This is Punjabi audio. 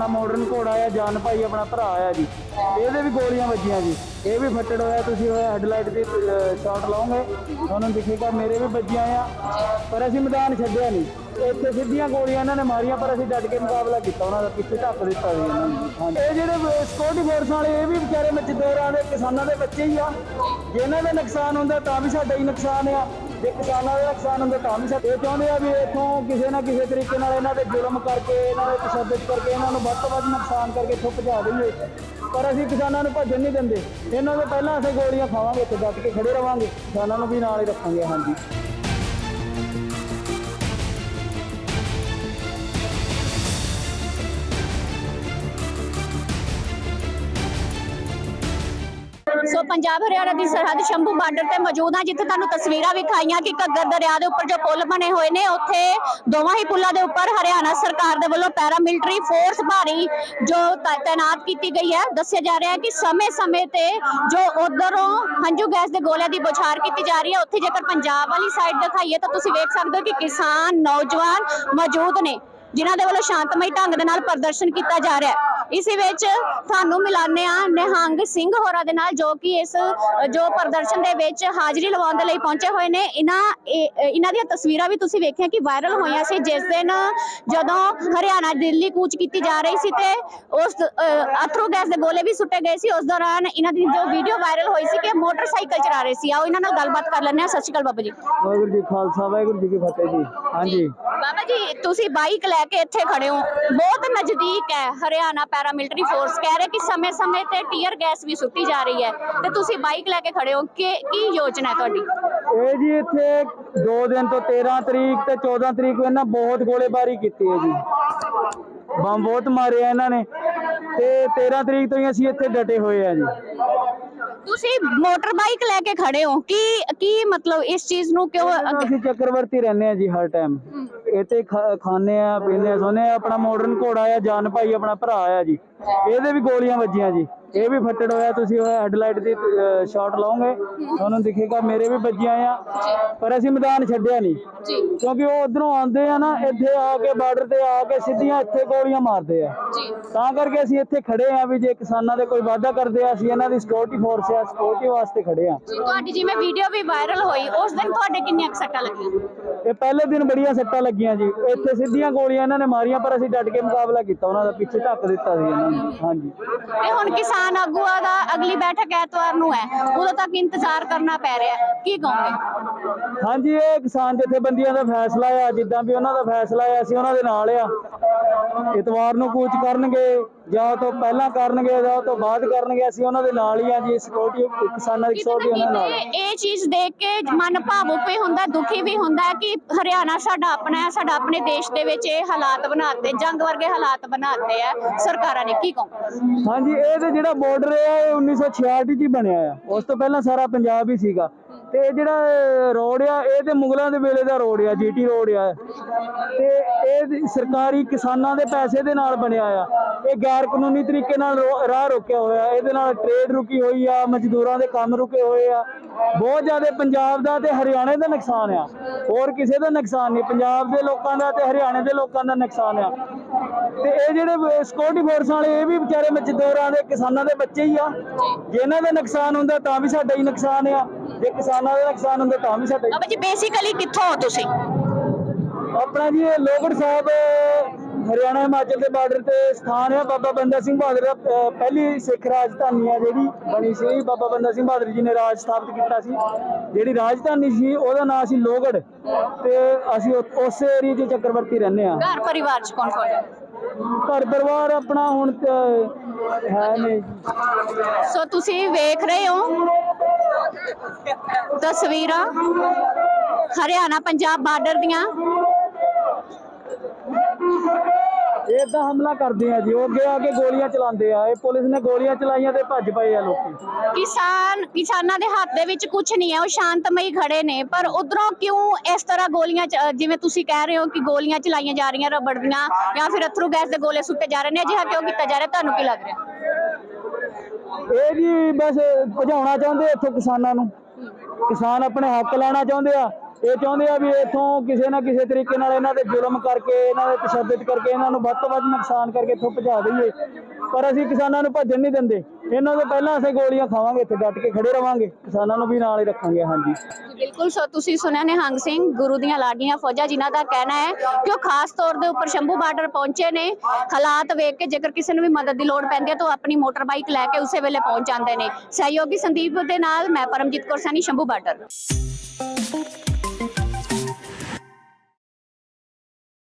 ਆਪਣਾ ਮਾਡਰਨ ਘੋੜਾ ਆ, ਜਾਨ ਭਾਈ ਆਪਣਾ ਭਰਾ ਆ ਜੀ। ਇਹਦੇ ਵੀ ਗੋਲੀਆਂ ਵੱਜੀਆਂ ਜੀ। ਇਹ ਵੀ ਫੱਟੜ ਹੋਇਆ, ਤੁਸੀਂ ਹੋਇਆ ਹੈਡਲਾਈਟ ਦੀ ਸ਼ਾਟ ਲਾਓਗੇ। ਤੁਹਾਨੂੰ ਦਿਖੇਗਾ, ਮੇਰੇ ਵੀ ਵੱਜੀਆਂ ਆ, ਪਰ ਅਸੀਂ ਮੈਦਾਨ ਛੱਡਿਆ ਨਹੀਂ। ਇੱਥੇ ਸਿੱਧੀਆਂ ਗੋਲੀਆਂ ਇਹਨਾਂ ਨੇ ਮਾਰੀਆਂ, ਪਰ ਅਸੀਂ ਡਟ ਕੇ ਮੁਕਾਬਲਾ ਕੀਤਾ, ਉਹਨਾਂ ਦਾ ਪਿੱਛੇ ਢੱਕ ਦਿੱਤਾ ਸੀ ਇਹਨਾਂ ਨੇ। ਇਹ ਜਿਹੜੇ ਸਿਕਿਉਰਿਟੀ ਫੋਰਸ ਵਾਲੇ, ਇਹ ਵੀ ਵਿਚਾਰੇ ਮਜ਼ਦੂਰਾਂ ਦੇ ਕਿਸਾਨਾਂ ਦੇ ਬੱਚੇ ਹੀ ਆ। ਜੇ ਇਹਨਾਂ ਦਾ ਨੁਕਸਾਨ ਹੁੰਦਾ, ਤਾਂ ਵੀ ਸਾਡਾ ਹੀ ਨੁਕਸਾਨ ਆ। ਜੇ ਕਿਸਾਨਾਂ ਦਾ ਨੁਕਸਾਨ ਹੁੰਦਾ ਤਾਂ ਵੀ ਸਾਡਾ ਇਹ ਚਾਹੁੰਦੇ ਆ ਵੀ ਇੱਥੋਂ ਕਿਸੇ ਨਾ ਕਿਸੇ ਤਰੀਕੇ ਨਾਲ ਇਹਨਾਂ ਦੇ ਜ਼ੁਲਮ ਕਰਕੇ, ਇਹਨਾਂ ਦੇ ਤਸ਼ੱਦਦ ਕਰਕੇ, ਇਹਨਾਂ ਨੂੰ ਵੱਧ ਤੋਂ ਵੱਧ ਨੁਕਸਾਨ ਕਰਕੇ ਇੱਥੋਂ ਭਜਾ ਦਈਏ। ਪਰ ਅਸੀਂ ਕਿਸਾਨਾਂ ਨੂੰ ਭੱਜਣ ਨਹੀਂ ਦਿੰਦੇ। ਇਹਨਾਂ ਤੋਂ ਪਹਿਲਾਂ ਅਸੀਂ ਗੋਲੀਆਂ ਖਾਵਾਂਗੇ, ਇੱਥੇ ਡਟ ਕੇ ਖੜੇ ਰਵਾਂਗੇ। ਕਿਸਾਨਾਂ ਨੂੰ ਵੀ ਨਾਲ ਹੀ ਰੱਖਾਂਗੇ, ਹਾਂਜੀ। ਸੋ ਪੰਜਾਬ ਹਰਿਆਣਾ ਦੀ ਸਰਹੱਦ ਸ਼ੰਭੂ ਬਾਰਡਰ ਤੇ ਮੌਜੂਦ ਹਾਂ ਜਿੱਥੇ ਤੁਹਾਨੂੰ ਤਸਵੀਰਾਂ ਵਿਖਾਈਆਂ ਕਿ ਘੱਗਰ ਦਰਿਆ ਦੇ ਉੱਪਰ ਜੋ ਪੁਲ ਬਣੇ ਹੋਏ ਨੇ, ਉੱਥੇ ਦੋਵਾਂ ਹੀ ਪੁੱਲਾਂ ਦੇ ਉੱਪਰ ਹਰਿਆਣਾ ਸਰਕਾਰ ਦੇ ਵੱਲੋਂ ਪੈਰਾਮਿਲਟਰੀ ਫੋਰਸ ਭਾਰੀ ਜੋ ਤਾਇਨਾਤ ਕੀਤੀ ਗਈ ਹੈ। ਦੱਸਿਆ ਜਾ ਰਿਹਾ ਹੈ ਕਿ ਸਮੇਂ-ਸਮੇਂ ਤੇ ਜੋ ਉਧਰੋਂ ਹੰਝੂ ਗੈਸ ਦੇ ਗੋਲਿਆਂ ਦੀ ਬੁਛਾਰ ਕੀਤੀ ਜਾ ਰਹੀ ਹੈ, ਉੱਥੇ ਜੇਕਰ ਪੰਜਾਬ ਵਾਲੀ ਸਾਈਡ ਦਿਖਾਈਏ ਤਾਂ ਤੁਸੀਂ ਵੇਖ ਸਕਦੇ ਹੋ ਕਿ ਕਿਸਾਨ, ਨੌਜਵਾਨ ਮੌਜੂਦ ਨੇ, ਜਿਨ੍ਹਾਂ ਦੇ ਵੱਲੋਂ ਸ਼ਾਂਤਮਈ ਢੰਗ ਦੇ ਨਾਲ ਪ੍ਰਦਰਸ਼ਨ ਕੀਤਾ ਜਾ ਰਿਹਾ ਹੈ। ਇਸੇ ਵਿੱਚ ਤੁਹਾਨੂੰ ਮਿਲਾਨੇ ਆ ਨਿਹੰਗ ਸਿੰਘ ਹੋਰਾਂ ਦੇ ਨਾਲ ਜੋ ਕਿ ਇਸ, ਜੋ ਪ੍ਰਦਰਸ਼ਨ ਦੇ ਵਿੱਚ ਹਾਜ਼ਰੀ ਲਵਾਉਣ ਦੇ ਲਈ ਪਹੁੰਚੇ ਹੋਏ ਨੇ। ਇਹਨਾਂ ਇਹਨਾਂ ਦੀਆਂ ਤਸਵੀਰਾਂ ਵੀ ਤੁਸੀਂ ਵੇਖੀਆਂ ਕਿ ਵਾਇਰਲ ਹੋਈਆਂ ਸੀ। ਜਿਸ ਦਿਨ ਜਦੋਂ ਹਰਿਆਣਾ ਦਿੱਲੀ ਕੂਚ ਕੀਤੀ ਜਾ ਰਹੀ ਸੀ ਤੇ ਉਸ ਅਥਰੂ ਗੈਸ ਦੇ ਗੋਲੇ ਵੀ ਸੁੱਟੇ ਗਏ ਸੀ। ਉਸ ਦੌਰਾਨ ਇਹਨਾਂ ਦੀ ਜੋ ਵੀਡੀਓ ਵਾਇਰਲ ਹੋਈ ਸੀ ਕਿ ਮੋਟਰਸਾਈਕਲ ਚਲਾ ਰਹੇ ਸੀ। ਆਓ ਇਹਨਾਂ ਨਾਲ ਗੱਲਬਾਤ ਕਰ ਲੈਂਦੇ ਹਾਂ। ਸਤਿ ਸ਼੍ਰੀ ਅਕਾਲ ਬਾਬਾ ਜੀ। ਵਾਹਿਗੁਰੂ ਜੀ ਖਾਲਸਾ, ਵਾਹਿਗੁਰੂ ਜੀ ਕੀ ਫਤਿਹ ਜੀ। ਹਾਂਜੀ। ਬਾਬਾ ਜੀ, ਤੁਸੀਂ ਬਾਈਕ ਲੈ ਕੇ ਇੱਥੇ ਖੜੇ ਹੋ। ਬਹੁਤ ਨਜ਼ਦੀਕ ਹੈ ਹਰਿਆਣਾ ਪੈਰਾਮਿਲਟਰੀ ਫੋਰਸ। ਕਹਿ ਰਹੇ ਕਿ ਸਮੇਂ-ਸਮੇਂ ਤੇ ਟੀਅਰ ਗੈਸ ਵੀ ਸੁੱਟੀ ਜਾ ਰਹੀ ਹੈ। ਤੇ ਤੁਸੀਂ ਬਾਈਕ ਲੈ ਕੇ ਖੜੇ ਹੋ। ਕਿ, ਕੀ ਯੋਜਨਾ ਹੈ ਤੁਹਾਡੀ? ਇਹ ਜੀ ਇੱਥੇ 2 ਦਿਨ ਤੋਂ 13 ਤਰੀਕ ਤੇ 14 ਤਰੀਕ ਨੂੰ ਇਹਨਾਂ ਬਹੁਤ ਗੋਲੇਬਾਰੀ ਕੀਤੀ ਹੈ ਜੀ। ਬੰਬ ਬਹੁਤ ਮਾਰੇ ਆ ਇਹਨਾਂ ਨੇ। ਤੇ 13 ਤਰੀਕ ਤੋਂ ਹੀ ਅਸੀਂ ਇੱਥੇ ਡਟੇ ਹੋਏ ਆ ਜੀ। ਤੁਸੀਂ ਮੋਟਰ ਬਾਈਕ ਲੈ ਕੇ ਖੜੇ ਹੋ ਕੀ ਕੀ ਮਤਲਬ ਇਸ ਚੀਜ਼ ਨੂੰ ਕਿਉਂ ਅੱਗੇ- ਅਸੀਂ ਚੱਕਰਵਰਤੀ ਰਹਿੰਦੇ ਆ ਜੀ ਹਰ ਟਾਈਮ ਇੱਥੇ ਖਾ- ਖਾਂਦੇ ਆ ਪੀਂਦੇ ਆ ਸੋਨੇ ਆ ਆਪਣਾ ਮਾਡਰਨ ਘੋੜਾ ਆ ਜਾਨ ਭਾਈ ਆਪਣਾ ਭਰਾ ਆ ਜੀ। ਇਹਦੇ ਵੀ ਗੋਲੀਆਂ ਵੱਜੀਆਂ ਜੀ। ਇਹ ਵੀ ਫੱਟੜ ਹੋਇਆ ਤੁਸੀਂ ਹੋਇਆ ਹੈਡਲਾਈਟ ਦੀ ਸ਼ਾਟ ਲਾਓਗੇ ਤੁਹਾਨੂੰ ਦਿਖੇਗਾ ਮੇਰੇ ਵੀ ਵੱਜੀਆਂ ਆ। ਪਰ ਅਸੀਂ ਮੈਦਾਨ ਛੱਡਿਆ ਨਹੀਂ। ਕਿਉਂਕਿ ਉਹ ਉਧਰੋਂ ਆਉਂਦੇ ਆ ਨਾ ਇੱਥੇ ਆ ਕੇ ਬਾਰਡਰ ਤੇ ਆ ਕੇ ਸਿੱਧੀਆਂ ਇੱਥੇ ਗੋਲੀਆਂ ਮਾਰਦੇ ਆ। ਤਾਂ ਕਰਕੇ ਅਸੀਂ ਇੱਥੇ ਖੜੇ ਆ ਵੀ ਜੇ ਕਿਸਾਨਾਂ ਦੇ ਕੋਈ ਵਾਅਦਾ ਕਰਦੇ ਆ ਅਸੀਂ ਇਹਨਾਂ ਦੀ ਸਿਕਿਉਰਿਟੀ ਫੋਰਸ ਆ ਸਿਕਿਉਰਿਟੀ ਵਾਸਤੇ ਖੜੇ ਆ। ਤੁਹਾਡੀ ਜਿਵੇਂ ਵੀਡੀਓ ਵੀ ਵਾਇਰਲ ਹੋਈ ਉਸ ਦਿਨ ਤੁਹਾਡੇ ਕਿੰਨੀਆਂ ਸੱਟਾਂ ਲੱਗੀਆਂ? ਇਹ ਪਹਿਲੇ ਦਿਨ ਬੜੀਆਂ ਸੱਟਾਂ ਲੱਗੀਆਂ ਜੀ। ਇੱਥੇ ਸਿੱਧੀਆਂ ਗੋਲੀਆਂ ਇਹਨਾਂ ਨੇ ਮਾਰੀਆਂ ਪਰ ਅਸੀਂ ਡਟ ਕੇ ਮੁਕਾਬਲਾ ਕੀਤਾ ਉਹਨਾਂ ਦਾ ਪਿੱਛੇ ਢੱਕ ਦਿੱਤਾ ਸੀ ਇਹਨਾਂ ਹਾਂਜੀ। ਤੇ ਹੁਣ ਕਿਸਾਨ ਆਗੂਆਂ ਦਾ ਅਗਲੀ ਬੈਠਕ ਐਤਵਾਰ ਨੂੰ ਹੈ। ਉਦੋਂ ਤੱਕ ਇੰਤਜ਼ਾਰ ਕਰਨਾ ਪੈ ਰਿਹਾ ਹੈ। ਕੀ ਕਹੋਗੇ? ਹਾਂਜੀ ਇਹ ਕਿਸਾਨ ਜਥੇਬੰਦੀਆਂ ਦਾ ਫੈਸਲਾ ਆ। ਜਿੱਦਾਂ ਵੀ ਉਹਨਾਂ ਦਾ ਫੈਸਲਾ ਆ ਅਸੀਂ ਉਹਨਾਂ ਦੇ ਨਾਲ ਆ। ਇਤਵਾਰ ਨੂੰ ਕੂਚ ਕਰਨਗੇ। ਜਾਂ ਤੋਂ ਪਹਿਲਾਂ ਕਰਨਗੇ ਜਾਂ ਤੋਂ ਬਾਅਦ ਕਰਨਗੇ ਅਸੀਂ ਉਹਨਾਂ ਦੇ ਨਾਲ ਹੀ ਆ ਜੀ ਸਿਕਿਉਰਿਟੀ ਕਿਸਾਨਾਂ ਦੀ ਸਿਕਿਉਰਿਟੀ ਉਹਨਾਂ ਨਾਲ। ਇਹ ਚੀਜ਼ ਦੇਖ ਕੇ ਮਨ ਭਾਵੁਕ ਵੀ ਹੁੰਦਾ ਦੁਖੀ ਵੀ ਹੁੰਦਾ ਕਿ ਹਰਿਆਣਾ ਸਾਡਾ ਆਪਣਾ ਹੈ ਸਾਡਾ ਆਪਣੇ ਦੇਸ਼ ਦੇ ਵਿੱਚ ਇਹ ਹਾਲਾਤ ਬਣਾਤੇ ਜੰਗ ਵਰਗੇ ਹਾਲਾਤ ਬਣਾਤੇ ਆ ਸਰਕਾਰਾਂ ਨੇ ਕੀ ਕਹੋ ਹਾਂਜੀ ਇਹ ਤੇ ਜਿਹੜਾ ਬਾਰਡਰ ਹੈ ਇਹ 1966 ਚ ਬਣਿਆ ਆ। ਉਸ ਤੋਂ ਪਹਿਲਾਂ ਸਾਰਾ ਪੰਜਾਬ ਹੀ ਸੀਗਾ। ਤੇ ਇਹ ਜਿਹੜਾ ਰੋਡ ਆ, ਇਹ ਤੇ ਮੁਗਲਾਂ ਦੇ ਵੇਲੇ ਦਾ ਰੋਡ ਆ, ਜੀਟੀ ਰੋਡ ਆ। ਤੇ ਇਹ ਸਰਕਾਰੀ ਕਿਸਾਨਾਂ ਦੇ ਪੈਸੇ ਦੇ ਨਾਲ ਬਣਿਆ ਆ। ਇਹ ਗੈਰ ਕਾਨੂੰਨੀ ਤਰੀਕੇ ਨਾਲ ਰੋ- ਰਾਹ ਰੋਕਿਆ ਹੋਇਆ। ਇਹਦੇ ਨਾਲ ਟ੍ਰੇਡ ਰੁਕੀ ਹੋਈ ਆ, ਮਜ਼ਦੂਰਾਂ ਦੇ ਕੰਮ ਰੁਕੇ ਹੋਏ ਆ। ਬਹੁਤ ਜ਼ਿਆਦਾ ਪੰਜਾਬ ਦਾ ਤੇ ਹਰਿਆਣੇ ਦਾ ਨੁਕਸਾਨ ਆ। ਹੋਰ ਕਿਸੇ ਦਾ ਨੁਕਸਾਨ ਨਹੀਂ। ਪੰਜਾਬ ਦੇ ਲੋਕਾਂ ਦਾ ਤੇ ਹਰਿਆਣੇ ਦੇ ਲੋਕਾਂ ਦਾ ਨੁਕਸਾਨ ਆ। ਤੇ ਇਹ ਜਿਹੜੇ ਸਿਕਿਉਰਿਟੀ ਫੋਰਸ ਵਾਲੇ ਇਹ ਵੀ ਵਿਚਾਰੇ ਮਜ਼ਦੂਰਾਂ ਦੇ ਕਿਸਾਨਾਂ ਦੇ ਬੱਚੇ ਹੀ ਆ। ਜੇ ਇਹਨਾਂ ਦਾ ਨੁਕਸਾਨ ਹੁੰਦਾ ਤਾਂ ਵੀ ਸਾਡਾ ਹੀ ਨੁਕਸਾਨ ਆ। ਜੇ ਕਿਸਾਨਾਂ ਦਾ ਨੁਕਸਾਨ ਹੁੰਦਾ ਤਾਂ ਵੀ ਸਾਡਾ ਹੀ ਬਾਬਾ ਜੀ ਬੇਸਿਕਲੀ ਕਿੱਥੋਂ ਹੋ ਤੁਸੀਂ? ਆਪਣਾ ਜੀ ਲੋਗੜ ਸਾਹਿਬ ਹਰਿਆਣਾ ਹਿਮਾਚਲ ਦੇ ਬਾਰਡਰ ਤੇ ਸਥਾਨ ਹੈ ਬਾਬਾ ਬੰਦਾ ਸਿੰਘ ਬਹਾਦਰ ਦਾ ਪਹਿਲੀ ਸਿੱਖ ਰਾਜਧਾਨੀ ਆ ਜਿਹੜੀ ਬਣੀ ਸੀ। ਬਾਬਾ ਬੰਦਾ ਸਿੰਘ ਬਹਾਦਰ ਜੀ ਨੇ ਰਾਜ ਸਥਾਪਿਤ ਕੀਤਾ ਸੀ। ਜਿਹੜੀ ਰਾਜਧਾਨੀ ਸੀ ਉਹਦਾ ਨਾਮ ਸੀ ਲੋਗੜ ਤੇ ਅਸੀਂ ਉ- ਉਸ ਏਰੀਏ 'ਚ ਚੱਕਰਵਰਤੀ ਰਹਿੰਦੇ ਆ। ਘਰ ਪਰਿਵਾਰ ਚ ਕੌਣ ਕੌਣ? ਹੈ ਘਰ ਪਰਿਵਾਰ ਆਪਣਾ ਹੁਣ ਤੇ ਹੈ ਨਹੀਂ। ਸੋ ਤੁਸੀਂ ਵੇਖ ਰਹੇ ਹੋ ਤਸਵੀਰਾਂ ਹਰਿਆਣਾ ਪੰਜਾਬ ਬਾਰਡਰ ਦੀਆਂ। ਇਹ ਤਾਂ ਹਮਲਾ ਕਰਦੇ ਆ ਜੀ ਉਹ ਅੱਗੇ ਆ ਕੇ ਗੋਲੀਆਂ ਚਲਾਉਂਦੇ ਆ ਇਹ ਪੁਲਿਸ ਨੇ ਗੋਲੀਆਂ ਚਲਾਈਆਂ ਤੇ ਭੱਜ ਪਏ ਆ ਲੋਕੀ। ਕਿਸਾਨ ਕਿਸਾਨਾਂ ਦੇ ਹੱਥ ਦੇ ਵਿੱਚ ਕੁਝ ਨਹੀਂ ਹੈ ਉਹ ਸ਼ਾਂਤਮਈ ਖੜੇ ਨੇ ਪਰ ਉਧਰੋਂ ਕਿਉਂ ਇਸ ਤਰ੍ਹਾਂ ਗੋਲੀਆਂ ਚ- ਜਿਵੇਂ ਤੁਸੀਂ ਕਹਿ ਰਹੇ ਹੋ ਕਿ ਗੋਲੀਆਂ ਚਲਾਈਆਂ ਜਾ ਰਹੀਆਂ ਰਬੜ ਦੀਆਂ ਜਾਂ ਫਿਰ ਅਥਰੂ ਗੈਸ ਦੇ ਗੋਲੇ ਸੁੱਟੇ ਜਾ ਰਹੇ ਨੇ ਅਜਿਹਾ ਕਿਉਂ ਕੀਤਾ ਜਾ ਰਿਹਾ ਤੁਹਾਨੂੰ ਕੀ ਲੱਗ ਰਿਹਾ? ਇਹ ਜੀ ਬਸ ਭਜਾਉਣਾ ਚਾਹੁੰਦੇ ਇੱਥੋਂ ਕਿਸਾਨਾਂ ਨੂੰ। ਕਿਸਾਨ ਆਪਣੇ ਹੱਕ ਲੈਣਾ ਚਾਹੁੰਦੇ ਆ ਇਹ ਚਾਹੁੰਦੇ ਆ ਵੀ ਇਥੋਂ ਕਿਸੇ ਨਾ ਕਿਸੇ ਤਰੀਕੇ ਨਾਲ ਇਹਨਾਂ ਤੇ ਜ਼ੁਲਮ ਕਰਕੇ, ਇਹਨਾਂ ਦੇ ਤਸ਼ੱਦਦ ਕਰਕੇ, ਇਹਨਾਂ ਨੂੰ ਵੱਧ ਤੋਂ ਵੱਧ ਨੁਕਸਾਨ ਕਰਕੇ ਇੱਥੋਂ ਭਜਾ ਦਈਏ। ਪਰ ਅਸੀਂ ਕਿਸਾਨਾਂ ਨੂੰ ਭੱਜਣ ਨਹੀਂ ਦਿੰਦੇ। ਇਹਨਾਂ ਤੋਂ ਪਹਿਲਾਂ ਅਸੀਂ ਗੋਲੀਆਂ ਖਾਵਾਂਗੇ, ਇੱਥੇ ਡਟ ਕੇ ਖੜੇ ਰਵਾਂਗੇ। ਕਿਸਾਨਾਂ ਨੂੰ ਵੀ ਨਾਲ ਹੀ ਰੱਖਾਂਗੇ, ਹਾਂਜੀ। ਬਿਲਕੁਲ। ਸੋ ਤੁਸੀਂ ਸੁਣਿਆ ਨਿਹੰਗ ਸਿੰਘ, ਗੁਰੂ ਦੀਆਂ ਲਾਡੀਆਂ ਫੌਜਾਂ, ਜਿਨ੍ਹਾਂ ਦਾ ਕਹਿਣਾ ਹੈ ਕਿ ਉਹ ਖਾਸ ਤੌਰ ਦੇ ਉੱਪਰ ਸ਼ੰਭੂ ਬਾਰਡਰ ਪਹੁੰਚੇ ਨੇ। ਹਾਲਾਤ ਵੇਖ ਕੇ ਜੇਕਰ ਕਿਸੇ ਨੂੰ ਵੀ ਮਦਦ ਦੀ ਲੋੜ ਪੈਂਦੀ ਹੈ, ਤਾਂ ਉਹ ਆਪਣੀ ਮੋਟਰ ਬਾਈਕ ਲੈ ਕੇ ਉਸੇ ਵੇਲੇ ਪਹੁੰਚ ਜਾਂਦੇ ਨੇ। ਸਹਿਯੋਗੀ ਸੰਦੀਪ ਦੇ ਨਾਲ ਮੈਂ ਪਰਮਜੀਤ ਕੌਰ ਸੈਣੀ, ਸ਼ੰਭੂ ਬਾਰਡਰ।